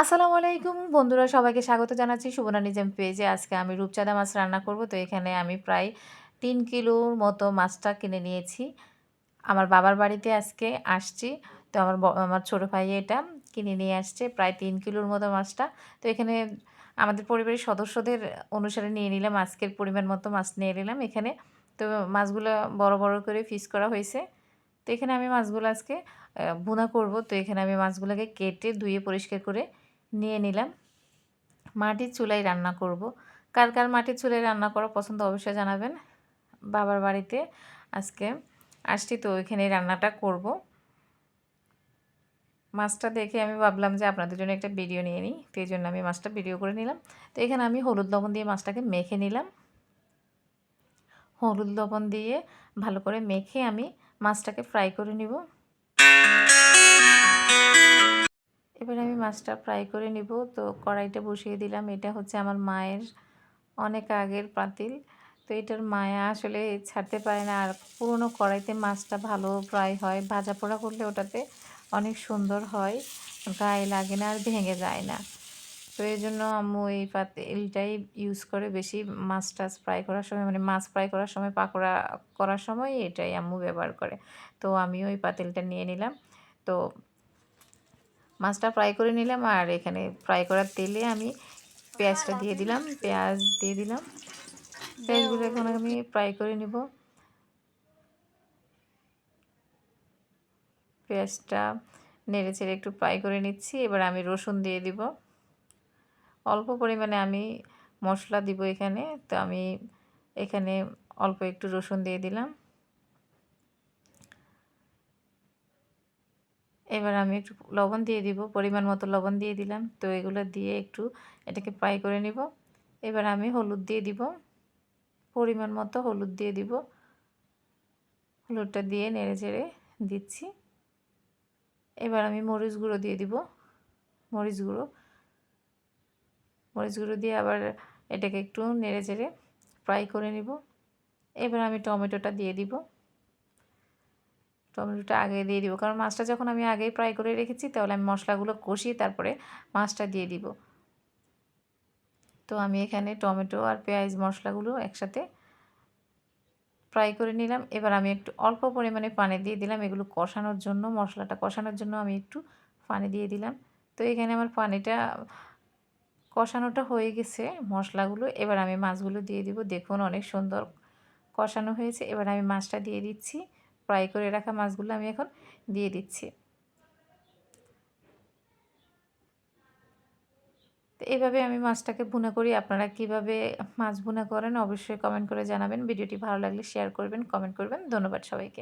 আসসালামু আলাইকুম। বন্ধুরা, সবাইকে স্বাগত জানাচ্ছি সুবর্ণা নিজেম পেজে। আজকে আমি রূপচাঁদা মাছ রান্না করব। তো এখানে আমি প্রায় তিন কিলোর মতো মাছটা কিনে নিয়েছি। আমার বাবার বাড়িতে আজকে আসছি। তো আমার আমার ছোটো ভাই এটা কিনে নিয়ে আসছে প্রায় তিন কিলোর মতো মাছটা। তো এখানে আমাদের পরিবারের সদস্যদের অনুসারে নিয়ে নিলাম। আজকের পরিমাণ মতো মাছ নিয়ে নিলাম এখানে। তো মাছগুলো বড় বড় করে ফিস করা হয়েছে। তো এখানে আমি মাছগুলো আজকে ভুনা করব। তো এখানে আমি মাছগুলোকে কেটে ধুয়ে পরিষ্কার করে নিয়ে নিলাম। মাটির চুলায় রান্না করব। কার কার মাটির চুলায় রান্না করা পছন্দ অবশ্যই জানাবেন। বাবার বাড়িতে আজকে আসছি তো ওইখানে রান্নাটা করব। মাছটা দেখে আমি ভাবলাম যে আপনাদের জন্য একটা ভিডিও নিয়ে নিই, তো জন্য আমি মাছটা ভিডিও করে নিলাম। তো এখানে আমি হলুদ লবণ দিয়ে মাছটাকে মেখে নিলাম। হলুদ লবণ দিয়ে ভালো করে মেখে আমি মাছটাকে ফ্রাই করে নিব। এবার আমি মাছটা ফ্রাই করে নিব। তো কড়াইটা বসিয়ে দিলাম। এটা হচ্ছে আমার মায়ের অনেক আগের পাতিল। তো এটার মায়া আসলে ছাড়তে পারে না। আর পুরনো কড়াইতে মাছটা ভালো ফ্রাই হয়। ভাজা পোড়া করলে ওটাতে অনেক সুন্দর হয়। গায়ে লাগে না আর ভেঙে যায় না। তো এই জন্য আম্মু এই পাতিলটাই ইউজ করে বেশি মাছ টাছ ফ্রাই করার সময় মানে মাছ ফ্রাই করার সময়, পাকোড়া করার সময় এটাই আম্মু ব্যবহার করে। তো আমিও ওই পাতিলটা নিয়ে নিলাম। তো মাছটা ফ্রাই করে নিলাম আর এখানে ফ্রাই করার তেলে আমি পেঁয়াজটা দিয়ে দিলাম, পেঁয়াজ দিয়ে দিলাম। পেঁয়াজগুলো এখন আমি ফ্রাই করে নিব। পেঁয়াজটা নেড়ে ছেড়ে একটু ফ্রাই করে নিচ্ছি, এবার আমি রসুন দিয়ে দিব। অল্প পরিমাণে আমি মশলা দিব এখানে, তো আমি এখানে অল্প একটু রসুন দিয়ে দিলাম। এবার আমি একটু লবণ দিয়ে দিব, পরিমাণ মতো লবণ দিয়ে দিলাম। তো এগুলো দিয়ে একটু এটাকে ফ্রাই করে নিব। এবার আমি হলুদ দিয়ে দিব, পরিমাণ মতো হলুদ দিয়ে দিব। হলুদটা দিয়ে নেড়ে চেড়ে দিচ্ছি। এবার আমি মরিচ গুঁড়ো দিয়ে দিব, মরিচ গুঁড়ো। মরিচ গুঁড়ো দিয়ে আবার এটাকে একটু নেড়ে চেড়ে ফ্রাই করে নিব। এবার আমি টমেটোটা দিয়ে দিব। টমেটোটা আগে দিয়ে দিব। কারণ মাছটা যখন আমি আগেই ফ্রাই করে রেখেছি, তাহলে আমি মশলাগুলো কষিয়ে তারপরে মাছটা দিয়ে দিব। তো আমি এখানে টমেটো আর পেঁয়াজ মশলাগুলো একসাথে ফ্রাই করে নিলাম। এবার আমি একটু অল্প পরিমাণে পানি দিয়ে দিলাম। এগুলো কষানোর জন্য, মশলাটা কষানোর জন্য আমি একটু পানি দিয়ে দিলাম। তো এখানে আমার পানিটা কষানোটা হয়ে গেছে মশলাগুলো। এবার আমি মাছগুলো দিয়ে দিব। দেখুন অনেক সুন্দর কষানো হয়েছে। এবার আমি মাছটা দিয়ে দিচ্ছি। ফ্রাই করে রাখা মাছগুলো আমি এখন দিয়ে দিচ্ছি। তো এইভাবে আমি মাছটাকে ভুনা করি। আপনারা কীভাবে মাছ ভুনা করেন অবশ্যই কমেন্ট করে জানাবেন। ভিডিওটি ভালো লাগলে শেয়ার করবেন, কমেন্ট করবেন। ধন্যবাদ সবাইকে।